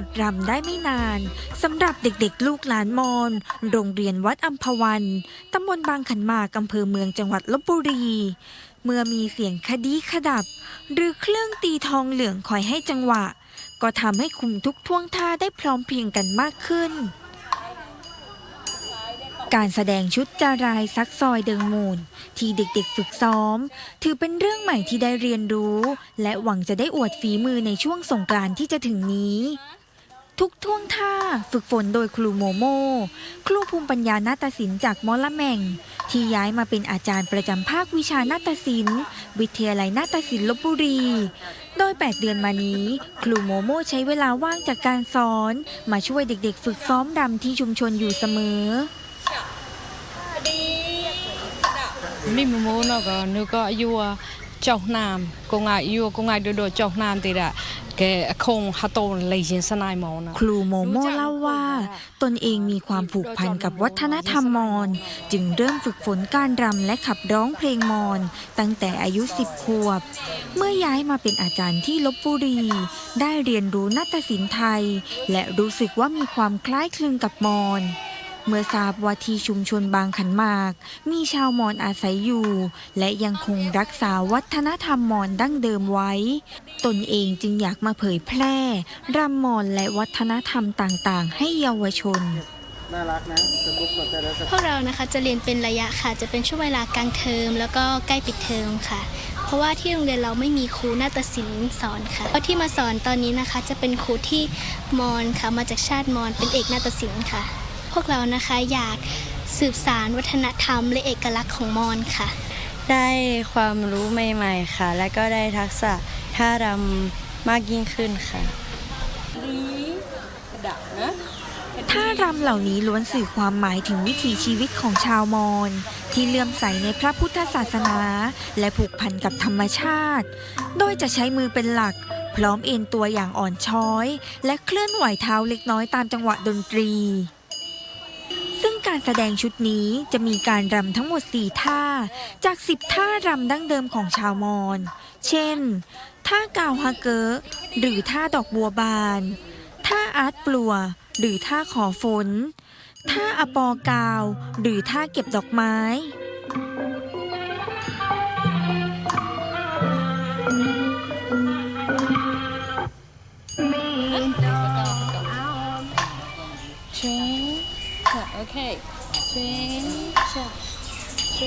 ดรำได้ไม่นานสำหรับเด็กๆ ลูกหลานมอนโรงเรียนวัดอัมพวันตำบลบางขันมากอำเภอเมืองจังหวัดลบบุรี เมื่อมีเสียงคดีขดับ หรือเครื่องตีทองเหลืองคอยให้จังหวะ ก็ทำให้คุมทุกท่วงท่าได้พร้อมเพียงกันมากขึ้น การแสดงชุดจารายซักซอยเดิงมูล ที่เด็กๆฝึกซ้อม ถือเป็นเรื่องใหม่ที่ได้เรียนรู้ และหวังจะได้อวดฝีมือในช่วงสงกรานต์ที่จะถึงนี้ ทุกท่วงท่าฝึกฝนโดยครูโมโม ครูภูมิปัญญานาฏศินจากมอละแมง ที่ย้ายมาเป็นอาจารย์ประจำภาควิชานาฏศินวิทยาลัยนาฏศินลบบุรี โดย 8 เดือนมานี้ ครูโมโมใช้เวลาว่างจากการสอน มาช่วยเด็กๆ ฝึกซ้อมดำที่ชุมชนอยู่เสมอ นี่โมโมเนาะก็นึกก็อายุ ចោះណាមកងអាយូកងអាយដូដូចោះណាមទីរ៉ាแกคงฮัตโตนเลยินสนายมอนครูโมโมเล่าว่า ตนเองมีความผูกพันกับวัฒนธรรมมอน จึงเริ่มฝึกฝนการรำและขับร้องเพลงมอน ตั้งแต่อายุสิบขวบ เมื่อย้ายมาเป็นอาจารย์ที่ลบบุรี ได้เรียนรู้นาฏศิลป์ไทย และรู้สึกว่ามีความคล้ายคลึงกับมอน เมื่อทราบว่าที่ชุมชนบางขันหมาก มีชาวมอญอาศัยอยู่ และยังคงรักษาวัฒนธรรมมอญดั้งเดิมไว้ ตนเองจึงอยากมาเผยแพร่รำมอญและวัฒนธรรมต่างๆ ให้เยาวชนน่ารักนะสกุ๊กกดแต่ละสพวกเรานะคะจะเรียนเป็นระยะค่ะ จะเป็นช่วงเวลากลางเทอม แล้วก็ใกล้ปิดเทอมค่ะ เพราะว่าที่โรงเรียนเราไม่มีครูนาฏศิลป์สอนค่ะเพราะที่มาสอนตอนนี้นะคะ จะเป็นครูที่มอญค่ะมาจากชาติมอญเป็นเอกนาฏศิลป์ค่ะ พวกเรานะคะอยากสืบสารวัฒนธรรมและเอกลักษณ์ของมอญค่ะ ได้ความรู้ใหม่ๆค่ะ และก็ได้ทักษะท่ารำมากยิ่งขึ้นค่ะท่ารำเหล่านี้ล้วนสื่อความหมายถึงวิถีชีวิตของชาวมอญที่เลื่อมใสในพระพุทธศาสนา และผูกพันกับธรรมชาติ โดยจะใช้มือเป็นหลัก พร้อมเอ็นตัวอย่างอ่อนช้อย และเคลื่อนไหวเท้าเล็กน้อยตามจังหวะดนตรีซึ่ง การแสดงชุดนี้จะมีการรำทั้งหมด 4 ท่า จาก 10 ท่ารำดั้งเดิมของชาวมอญ เช่น ท่ากาวฮาเกะหรือท่าดอกบัวบาน ท่าอาร์ตปลัว หรือท่าขอฝน ท่าอปอกาว หรือท่าเก็บดอกไม้ချင်း ค่ะโอเคเชนชเช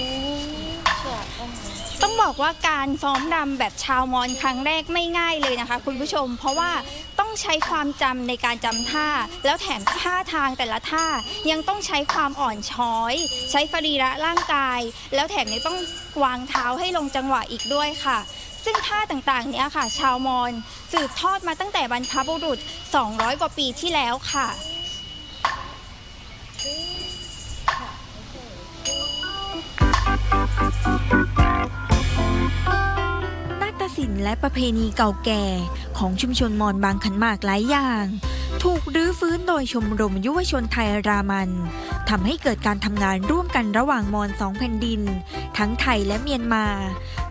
ต้องบอกว่าการฟ้อมรำแบบชาวมอญครั้งแรกไม่ง่ายเลยนะคะ คุณผู้ชม เพราะว่าต้องใช้ความจำในการจำท่า แล้วแถมท่าทางแต่ละท่ายังต้องใช้ความอ่อนช้อย ใช้ฟรีระร่างกาย แล้วแถมยังต้องวางเท้าให้ลงจังหวะอีกด้วยค่ะซึ่งท่าต่างๆ เนี้ยค่ะ ชาวมอญสืบทอดมาตั้งแต่บรรพบุรุษ 200 กว่าปีที่แล้วค่ะ และประเพณีเก่าแก่ของชุมชนมอญบางขันหมากหลายอย่าง ถูกรื้อฟื้นโดยชมรมยุวชนไทยรามันทำให้เกิดการทำงานร่วมกันระหว่างมอญสองแผ่นดิน ทั้งไทยและเมียนมา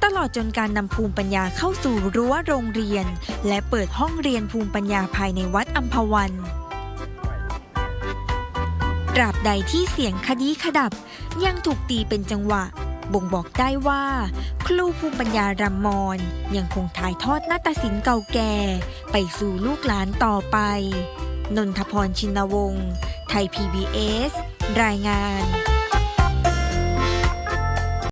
ตลอดจนการนำภูมิปัญญาเข้าสู่รั้วโรงเรียน และเปิดห้องเรียนภูมิปัญญาภายในวัดอัมพวันตราบใดที่เสียงคดีขดับยังถูกตีเป็นจังหวะ บ่งบอกได้ว่า ครูภูมิปัญญารำมอนยังคงถ่ายทอดนาฏศิลป์เก่าแก่ ไปสู่ลูกหลานต่อไป นนทพรชินวงศ์ ไทย PBS รายงาน